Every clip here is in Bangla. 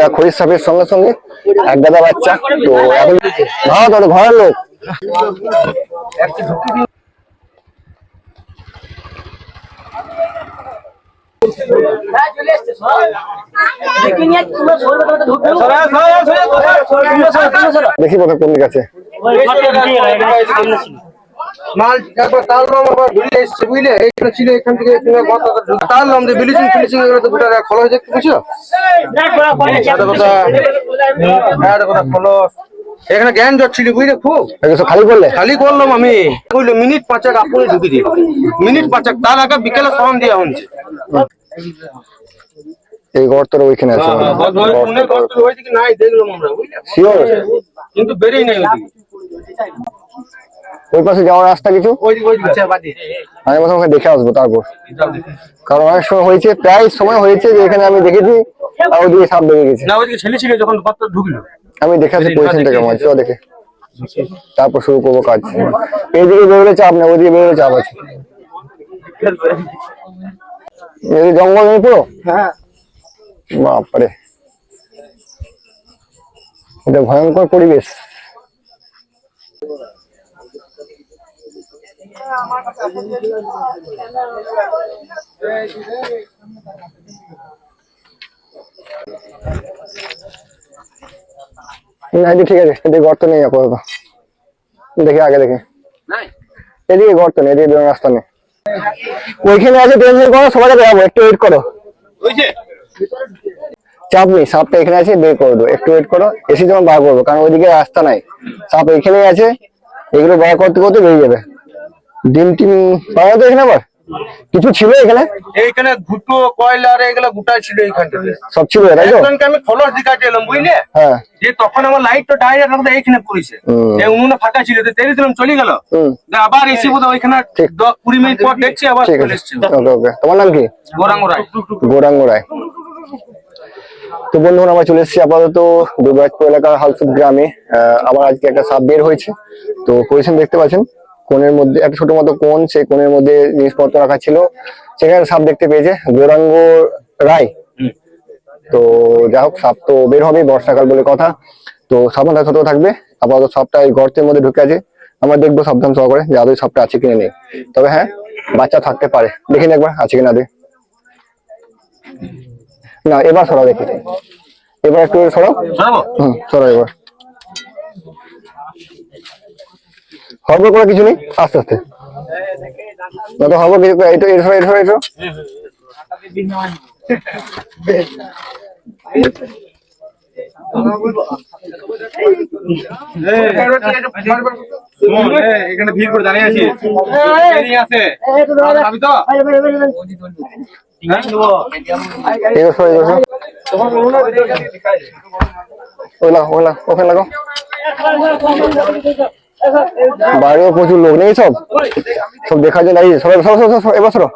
একটা খরিদ সাপের সঙ্গে সঙ্গে এক গাদা বাচ্চা। তো এখন ভালো তোর ঘরের লোক। দেখি কথা কোন দিকে আছে। মাল একবার তাললাম আবার ধুলে এসছে বুঝলে? এইখানে ছিল এখান থেকে এখানে গতকাল ঢুকে তাললাম যে ফিলিচিং এগুলো তো গোটা হয়ে দেখতে বুঝছ? একটা কথা একটা কথা খোলো। এখানে জ্ঞান বুঝলে খুব? খালি করলে? খালি করলাম আমি। বুঝলে মিনিট পাঁচেক আপনি ঢুকে দিই মিনিট পাঁচেক তার আগে বিকেলে ফর্ম দেওয়া হচ্ছে এই গর্তটা ওইখানে আছে। করতে নাই দেখলাম আমরা বুঝলে? কিন্তু বেরেই নাই ওইদিকে ওই পাশে যাওয়ার রাস্তা কিছু? ওইদিকে ওইদিকে বাদি। আমি প্রথম ওখানে দেখে আসব তারপর। কারণ অনেক সময় হয়েছে প্রায় সময় হয়েছে যে এখানে আমি দেখেছি আর ওদিকে সাপ বেরিয়ে গেছে। আমি দেখে আসি পজিশনটা কেমন আছে দেখে। তারপর শুরু করব কাজ। এইদিকে বেরোলে চাপ না ওইদিকে বেরোলে চাপ আছে। এই জঙ্গল নেই পুরো? হ্যাঁ। বাপরে। এটা ভয়ঙ্কর পরিবেশ। না এদিকে ঠিক আছে এদিকে গর্ত নেই আপাতত। দেখি আগে দেখি। এদিকে গর্ত নেই এদিকে বেরোনোর রাস্তা নেই। ওইখানে আছে টেনশন করো সবাই যাব একটু ওয়েট করো। চাপ নেই সাপটা এখানে আছে বের করে দেবো একটু ওয়েট করো এসে যখন বার করব কারণ ওইদিকে রাস্তা নাই। সাপ এখানেই আছে এগুলো বার করতে করতে বেরিয়ে যাবে। ডিম টিম পাওয়া তো এখানে আবার? কিছু ছিল এখানে? এইখানে ঘুটো কয়লা আর এগুলো গোটাই ছিল এইখানটাতে সব ছিল তাই তো? একজনকে আমি খলস দেখাতে এলাম বুঝলে? হ্যাঁ। যে তখন আমার লাইট তো ডাইরেক্ট আমাদের এইখানে পড়েছে। এই উনুনে ফাঁকা ছিল তো তেরে দিলাম চলে গেল? আবার এসে বোধ ওইখানে কুড়ি মিনিট পর দেখছি আবার চলে এসছে। তোমার নাম কি? গোরাঙ্গ রায়। গৌরাঙ্গ রায়। তো বন্ধুরা আমরা চলে এসেছি আপাতত দুর্গাজপুর এলাকার হালসুদ গ্রামে। আমার আজকে একটা সাপ বের হয়েছে। তো পজিশন দেখতে পাচ্ছেন। কোণের মধ্যে একটা ছোট মতো কোণ সেই কোণের মধ্যে জিনিসপত্র রাখা ছিল। সেখানে সাপ দেখতে পেয়েছে গৌরাঙ্গ রায়। তো যাই হোক সাপ তো বের হবে বর্ষাকাল বলে কথা। তো সাবধান সতর্ক থাকবে আপাতত সাপটা এই গর্তের মধ্যে ঢুকে আছে। আমরা দেখব সাবধান সহকারে যে আদৌ সাপটা আছে কিনা নেই। তবে হ্যাঁ বাচ্চা থাকতে পারে। দেখে নিন একবার আছে কিনা দে। না এবার সরাও দেখি। এবার একটু সরাও? হুম সরাও এবার। হরবর করা কিছু নেই? আস্তে আস্তে। তো হরবর কিছু এটা সরাও, এটা সরাও। এখানে ভিড় করে ওখানে লাগাও। বাইরেও প্রচুর লোক নেই সব সব দেখার জন্য সবাই সরো সরো সরো এবার সরো।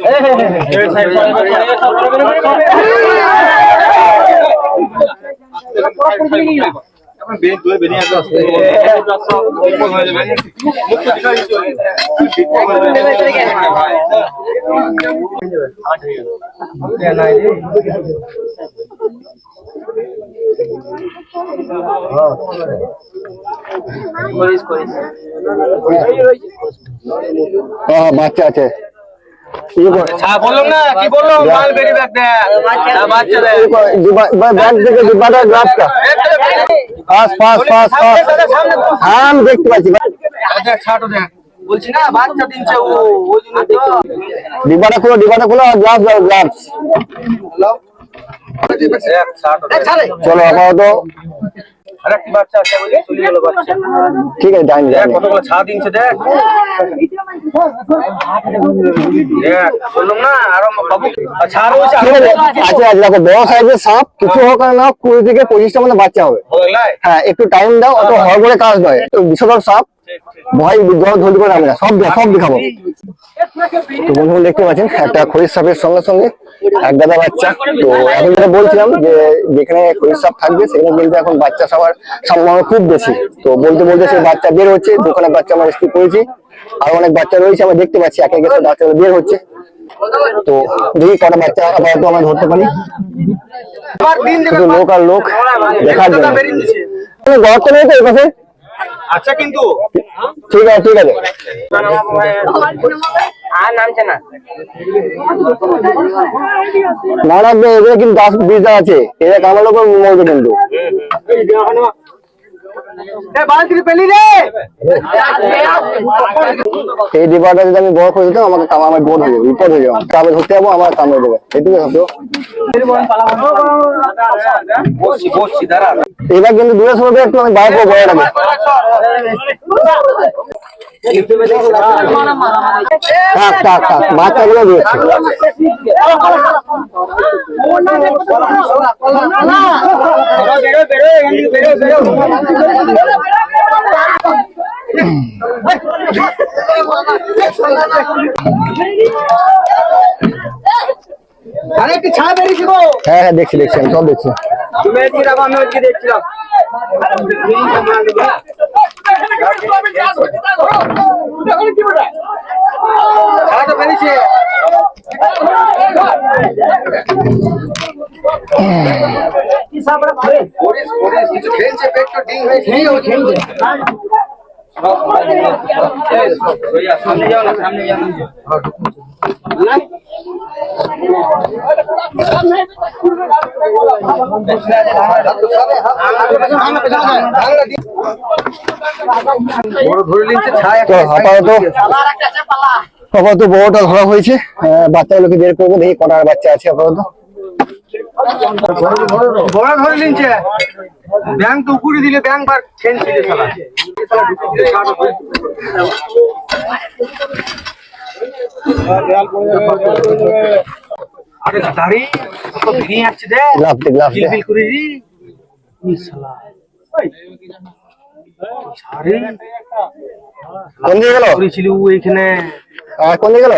হ্যাঁ হ্যাঁ, বাচ্চা আছে ইয়ে বললাম না কি বললাম মাল বেরিয়ে দেখ বাচ্চা দেখ ইয়ে ব্যাগ থেকে ডিব্বাটা গ্লাসটা পাস পাস পাস পাস। আমি দেখতে পাচ্ছি। বলছি না বাচ্চা দিনছে ও ওই জন্য তো। ডিব্বাটা খুলো ডিব্বাটা খুলো গ্লাস দাও গ্লাস চলো আপাতত। আরেকটি বাচ্চা আছে বলে চলে গেল বাচ্চা। ঠিক আছে ডাইন দেখ কতগুলো ছা দিনছে দেখ। দেখ বললাম না আরও বাবু ছা রয়েছে আচ্ছা আচ্ছা দেখো বড় সাইজের সাপ কিছু হোক না কুড়ি থেকে পঁচিশটা মানে বাচ্চা হবে। হ্যাঁ একটু টাইম দাও অত হড়বড়ে কাজ নয়। একটু বিষধর সাপ ভয় জ্বর ধরতে পারে না সব সব দেখাবো। তো বন্ধুরা দেখতে পাচ্ছেন একটা খরিদ সাপের সঙ্গে সঙ্গে এক গাদা বাচ্চা। তো এখন যেটা বলছিলাম যে যেখানে খরিদ সাপ থাকবে সেখানে কিন্তু এখন বাচ্চা সবার সম্ভাবনা খুব বেশি। তো বলতে বলতে সেই বাচ্চা বের হচ্ছে দোকানে বাচ্চা আমরা রেস্কিউ করেছি। আর অনেক বাচ্চা রয়েছে আমরা দেখতে পাচ্ছি একে একে বাচ্চাগুলো বের হচ্ছে। তো দেখি কটা বাচ্চা আপাতত আমরা ধরতে পারি। লোক আর লোক দেখার জন্য। গর্ত নেই তো এপাশে আচ্ছা কিন্তু ঠিক আছে ঠিক আছে। আর নামছে না না এগুলো কিন্তু দশ বিশ আছে। এরা কামালো করে মরবে কিন্তু। এই ডিবাটা যদি আমি বড় করে দিতাম আমাকে কাম আমার বোধ হয়ে যাবে বিপদ হয়ে যাবে কামে ধরতে যাব আমার কামড়ে দেবে এটুকু ভাবছ এবার কিন্তু দূরে সরে একটু আমি বাইরে বড় রাখব থাক থাক থাক বাচ্চাগুলো দিয়েছে আরে একটু ছাড়া বেরিয়েছি গো হ্যাঁ হ্যাঁ দেখছি দেখছি আমি সব দেখছি তুমি এদিকে রাখো আমি ওদিকে দেখছিলাম ছাড়া তো বেরিয়েছে সামনে যাও না সামনে যাও না ছায়া তো আপাতত আপাতত বড়টা ধরা হয়েছে। বাচ্চাগুলোকে বের করব দেখি কটার বাচ্চা আছে আপাতত। বড় ধরে নিচ্ছে ব্যাংক তো উপরে দিলে ব্যাংক বার খেলছিলে শালা। আরে দাঁড়ি কত ভিড়ে আসছে দে। করে কোন দিকে গেল? করেছিল ও এইখানে কোন দিকে গেল।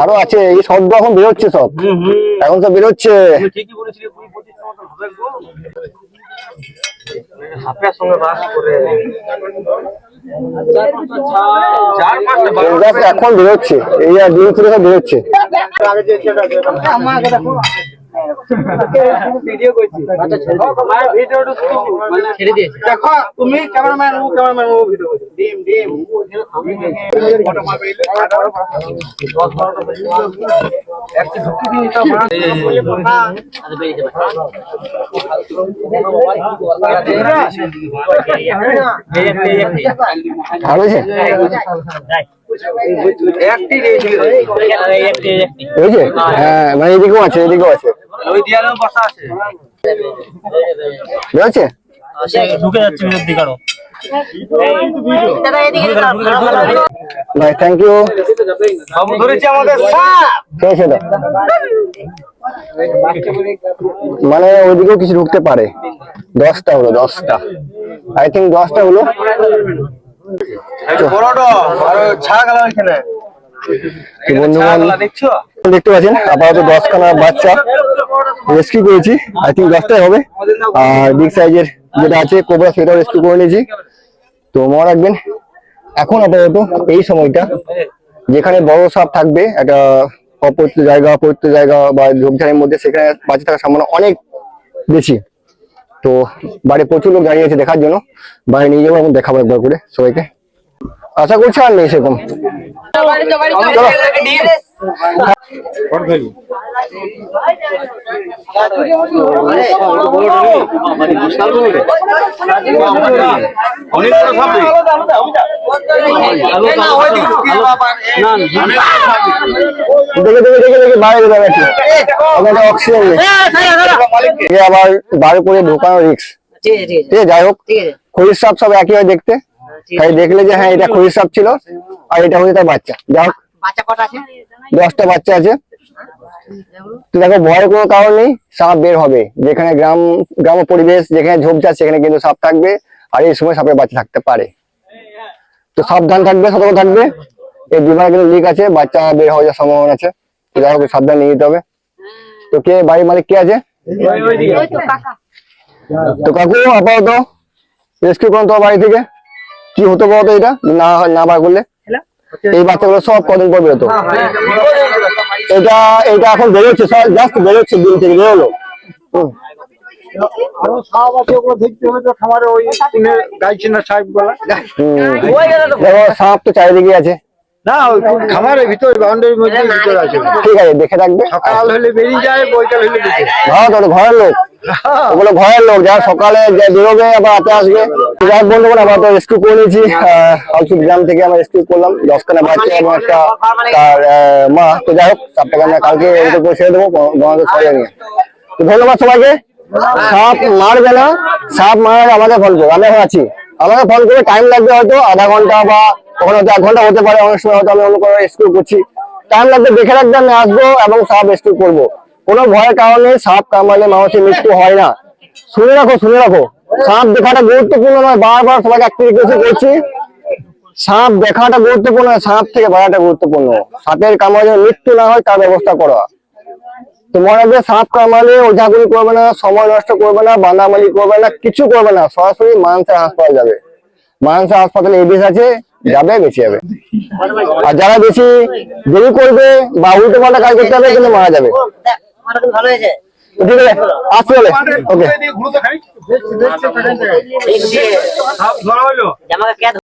আরও আছে এই শব্দ এখন বেরোচ্ছে সব। হুম হুম। এখন সব বেরোচ্ছে। এখন বেরোচ্ছে। এই আর দিন থেকে সব বেরোচ্ছে। দেখো তুমি ক্যামেরাম্যান ও ক্যামেরাম্যান ও ভিডিও ডিম ডিম। একটা ঢুকি দিই তো আর হয়েছে একটি হ্যাঁ মানে এদিকেও আছে এদিকেও আছে। ওই দেয়ালেও বসা আছে। বেরোচ্ছে ঢুকে যাচ্ছে ভিতর দিকে আরও। ভাই থ্যাংক ইউ বাবু ধরেছে আমাদের মানে ওইদিকেও কিছু ঢুকতে পারে। দশটা হলো দশটা। আই থিঙ্ক দশটা হলো। বড়টা আর ছাড়া গেল এখানে। তো দেখতে পাচ্ছেন আপাতত দশখানা বাচ্চা রেস্কিউ করেছি আই থিঙ্ক দশটাই হবে। আর বিগ সাইজের যেটা আছে কোবরা সেটাও রেস্কিউ করে নিয়েছি। তো মনে রাখবেন এখন আপাতত এই সময়টা যেখানে বড় সাপ থাকবে একটা অপরিচিত জায়গা অপরিচিত জায়গা বা ঝোপঝাড়ের মধ্যে সেখানে বাঁচে থাকার সম্ভাবনা অনেক বেশি। তো বাড়ি প্রচুর লোক দাঁড়িয়ে আছে দেখার জন্য। বাড়ি নিয়ে যাব এবং দেখাবো একবার করে সবাইকে। আশা করছি আর নেই সেরকম। দেখে দেখে দেখে দেখে বাইরে যাবে অক্সিজেন আবার বার করে ঢোকানো রিক্স ঠিক আছে। যাই হোক খরিদ সাপ সব একই হয় দেখতে। তাই দেখলে যে হ্যাঁ এটা খরিদ সাপ ছিল আর এটা হচ্ছে তার বাচ্চা। যাই বাচ্চা কটা আছে? দশটা বাচ্চা আছে। তো দেখো ভয়ের কোনো কারণ নেই সাপ বের হবে। যেখানে গ্রাম গ্রাম পরিবেশ যেখানে ঝোপঝাড় সেখানে কিন্তু সাপ থাকবে আর এই সময় সাপের বাচ্চা থাকতে পারে। তো সাবধান থাকবে সতর্ক থাকবে। এই বিমানে কিন্তু লিক আছে বাচ্চা বের হয়ে যাওয়ার সম্ভাবনা আছে। তো যাই হোক সাবধান নিয়ে যেতে হবে। তো কে বাড়ির মালিক কে আছে? তো কাকু। আপাতত রেস্কিউ করুন তোমার বাড়ি থেকে। কি হতো বলতো এটা? না হয় না বার করলে? এই বাচ্চাগুলো সব কদিন পর বেরোতো। এটা এটা এখন বেরোচ্ছে জাস্ট বেরোচ্ছে দিন থেকে বেরোলো। সাপ তো চারিদিকে আছে। না খামারের ভিতরে বাউন্ডারির মধ্যে ভিতরে আছে। ঠিক আছে দেখে রাখবে। সকাল হলে বেরিয়ে যায় বৈকাল হলে ভালো তো ঘরের লোক। ওগুলো ঘরের লোক যারা সকালে বেরোবে আবার রাতে আসবে। যাই আমরা তো রেস্কিউ করে নিয়েছি। হলসুদ গ্রাম থেকে আমরা রেস্কিউ করলাম। দশখানা বাচ্চা এবং একটা তার মা। তো যাই হোক সাপটাকে আমরা কালকে এদিকে করে ছেড়ে দেবো গণকে সরিয়ে নিয়ে। তো ধন্যবাদ সবাইকে। সাপ মারবে না। সাপ মারার ফোন করবে এখন আছি। আমাকে ফোন করে টাইম লাগবে হয়তো আধা ঘণ্টা বা কখনো হয়তো এক ঘণ্টা হতে পারে, অনেক সময় হয়তো আমি অন্য কোনো রেস্কিউ করছি। টাইম লাগবে দেখে রাখবে আমি আসব এবং সাপ রেস্কিউ করব। কোনো ভয়ের কারণে সাপ কামড়ালে মানুষের মৃত্যু হয় না। শুনে রাখো শুনে রাখো। সাপ দেখাটা গুরুত্বপূর্ণ নয়, বারবার সবাইকে একটা করছি। সাপ দেখাটা গুরুত্বপূর্ণ সাপ থেকে বাড়াটা গুরুত্বপূর্ণ। সাপের কামড়ে মৃত্যু না হয়, তার ব্যবস্থা করা। তো মনে রাখবে সাপ কামড়ালে ওঝাগুলি করবে না, সময় নষ্ট করবে না, বাঁধামালি করবে না, কিছু করবে না, সরাসরি মানসা হাসপাতাল যাবে। মানসা হাসপাতালে এবিএস আছে যাবে বেঁচে যাবে। আর যারা বেশি দেরি করবে বা উল্টো পাল্টা কাজ করতে হবে, কিন্তু মারা যাবে। ঠিক আছে